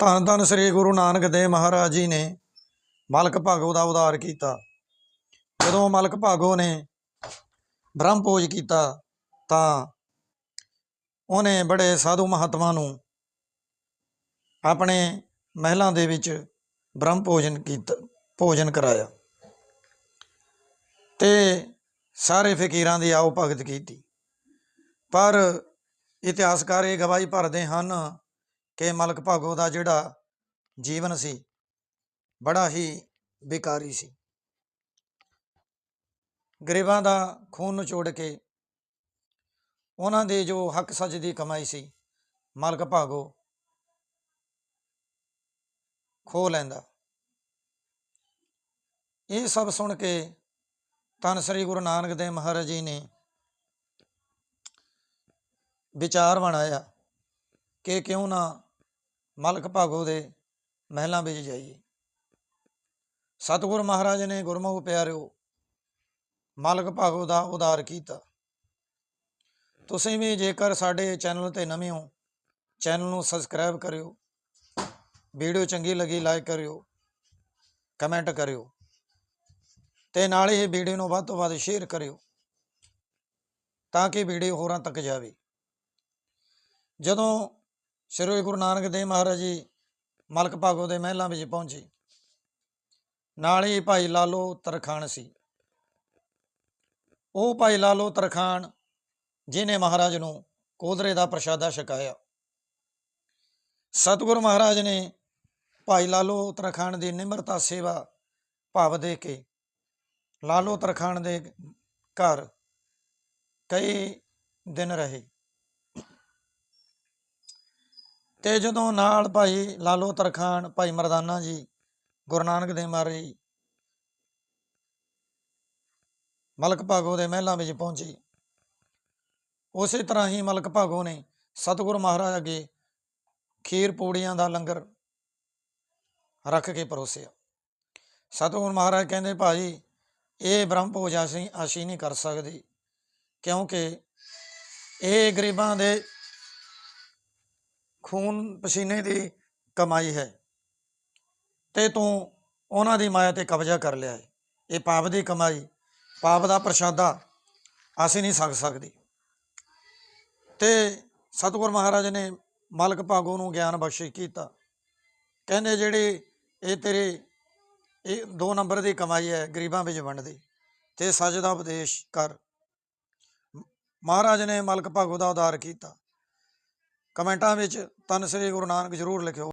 ਧੰਨ ਧੰਨ ਸ੍ਰੀ ਗੁਰੂ ਨਾਨਕ ਦੇਵ ਮਹਾਰਾਜ ਜੀ ਨੇ ਮਲਕ ਭਾਗੋ ਦਾ ਉਦਾਰ ਕੀਤਾ। ਜਦੋਂ ਮਲਕ ਭਾਗੋ ਨੇ ਬ੍ਰਹਮ ਭੋਜ ਕੀਤਾ, ਤਾਂ ਉਹਨੇ ਬੜੇ ਸਾਧੂ ਮਹਾਤਮਾ ਨੂੰ ਆਪਣੇ ਮਹਿਲਾਂ ਦੇ ਵਿੱਚ ਬ੍ਰਹਮ ਭੋਜਨ ਕੀਤਾ ਭੋਜਨ ਕਰਾਇਆ ਤੇ ਸਾਰੇ ਫਕੀਰਾਂ ਦੀ ਆਓ ਭਗਤ ਕੀਤੀ। ਪਰ ਇਤਿਹਾਸਕਾਰ ਇਹ ਗਵਾਹੀ ਭਰਦੇ ਹਨ ਕਿ ਮਲਕ ਭਾਗੋ ਦਾ ਜਿਹੜਾ ਜੀਵਨ ਸੀ, ਬੜਾ ਹੀ ਬੇਕਾਰੀ ਸੀ। ਗਰੀਬਾਂ ਦਾ ਖੂਨ ਨਿਚੋੜ ਕੇ ਉਹਨਾਂ ਦੇ ਜੋ ਹੱਕ ਸੱਜ ਦੀ ਕਮਾਈ ਸੀ, ਮਲਕ ਭਾਗੋ ਖੋ ਲੈਂਦਾ। ਇਹ ਸਭ ਸੁਣ ਕੇ ਧੰਨ ਸ੍ਰੀ ਗੁਰੂ ਨਾਨਕ ਦੇਵ ਮਹਾਰਾਜ ਜੀ ਨੇ ਵਿਚਾਰ ਬਣਾਇਆ ਕਿ ਕਿਉਂ ਨਾ ਮਲਕ ਭਾਗੋ ਦੇ ਮਹਿਲਾਂ ਵਿੱਚ ਜਾਈਏ। ਸਤਿਗੁਰ ਮਹਾਰਾਜ ਨੇ ਗੁਰਮੁਖ ਪਿਆਰਿਓ, ਮਲਕ ਭਾਗੋ ਦਾ ਉਦਾਰ ਕੀਤਾ। ਤੁਸੀਂ ਵੀ ਜੇਕਰ ਸਾਡੇ ਚੈਨਲ ਤੇ ਨਵੇਂ ਹੋ, ਚੈਨਲ ਨੂੰ ਸਬਸਕ੍ਰਾਈਬ ਕਰਿਓ, ਵੀਡੀਓ ਚੰਗੀ ਲੱਗੀ ਲਾਈਕ ਕਰਿਓ, ਕਮੈਂਟ ਕਰਿਓ, ਤੇ ਨਾਲ ਹੀ ਵੀਡੀਓ ਨੂੰ ਵੱਧ ਤੋਂ ਵੱਧ ਸ਼ੇਅਰ ਕਰਿਓ, ਤਾਂ ਕਿ ਵੀਡੀਓ ਹੋਰਾਂ ਤੱਕ ਜਾਵੇ। ਜਦੋਂ ਸ੍ਰੀ ਗੁਰੂ ਨਾਨਕ ਦੇਵ ਮਹਾਰਾਜ ਜੀ, ਮਲਕ ਭਾਗੋ ਦੇ ਮਹਿਲਾਂ ਵਿੱਚ ਪਹੁੰਚੇ। ਨਾਲ ਹੀ ਭਾਈ ਲਾਲੋ ਤਰਖਾਣ ਸੀ। ਉਹ ਭਾਈ ਲਾਲੋ ਤਰਖਾਣ ਜਿਨੇ ਮਹਾਰਾਜ ਨੂੰ ਕੋਦਰੇ ਦਾ ਪ੍ਰਸ਼ਾਦਾ ਛਕਾਇਆ। ਸਤਿਗੁਰ ਮਹਾਰਾਜ ਨੇ ਭਾਈ ਲਾਲੋ ਤਰਖਾਣ ਦੀ ਨਿਮਰਤਾ, ਸੇਵਾ, ਭਾਵ ਦੇ ਕੇ ਲਾਲੋ ਤਰਖਾਣ ਦੇ ਘਰ ਕਈ ਦਿਨ ਰਹੇ। ਤੇ ਜਦੋਂ ਨਾਲ ਭਾਈ ਲਾਲੋ ਤਰਖਾਣ ਭਾਈ ਮਰਦਾਨਾ ਜੀ, ਗੁਰੂ ਨਾਨਕ ਦੇਵ ਮਹਾਰਾਜ ਜੀ, ਮਲਕ ਭਾਗੋ ਦੇ ਮਹਿਲਾਂ ਵਿੱਚ ਪਹੁੰਚੇ। ਉਸੇ ਤਰ੍ਹਾਂ ਹੀ ਮਲਕ ਭਾਗੋ ਨੇ ਸਤਿਗੁਰ ਮਹਾਰਾਜ ਅੱਗੇ ਖੀਰ ਪੂੜੀਆਂ ਦਾ ਲੰਗਰ ਰੱਖ ਕੇ ਪਰੋਸਿਆ। ਸਤਿਗੁਰ ਮਹਾਰਾਜ ਕਹਿੰਦੇ, ਭਾਈ, ਇਹ ਬ੍ਰਹਮ ਭੋਜ ਅਸੀਂ ਅਸੀਂ ਨਹੀਂ ਕਰ ਸਕਦੇ ਕਿਉਂਕਿ ਇਹ ਗਰੀਬਾਂ ਦੇ ਖੂਨ ਪਸੀਨੇ ਦੀ ਕਮਾਈ ਹੈ ਤੇ ਤੂੰ ਉਹਨਾਂ ਦੀ ਮਾਇਆ ਤੇ ਕਬਜ਼ਾ ਕਰ ਲਿਆ ਹੈ। ਇਹ ਪਾਪ ਦੀ ਕਮਾਈ, ਪਾਪ ਦਾ ਪ੍ਰਸ਼ਾਦਾ ਅਸੀਂ ਨਹੀਂ ਛਕ ਸਕਦੇ। ਤੇ ਸਤਿਗੁਰ ਮਹਾਰਾਜ ਨੇ ਮਾਲਕ ਭਾਗੋ ਨੂੰ ਗਿਆਨ ਬਖਸ਼ਿਸ਼ ਕੀਤਾ। ਕਹਿੰਦੇ ਜਿਹੜੇ ਇਹ ਤੇਰੇ, ਇਹ ਦੋ ਨੰਬਰ ਦੀ ਕਮਾਈ ਹੈ, ਗਰੀਬਾਂ ਵਿੱਚ ਵੰਡ ਦੇ ਤੇ ਸੱਚ ਦਾ ਉਪਦੇਸ਼ ਕਰ। ਮਹਾਰਾਜ ਨੇ ਮਲਕ ਭਾਗੋ ਦਾ ਉਦਾਰ ਕੀਤਾ। ਕਮੈਂਟਾਂ ਵਿੱਚ ਤਨ ਸ੍ਰੀ ਗੁਰੂ ਨਾਨਕ ਜ਼ਰੂਰ ਲਿਖਿਓ।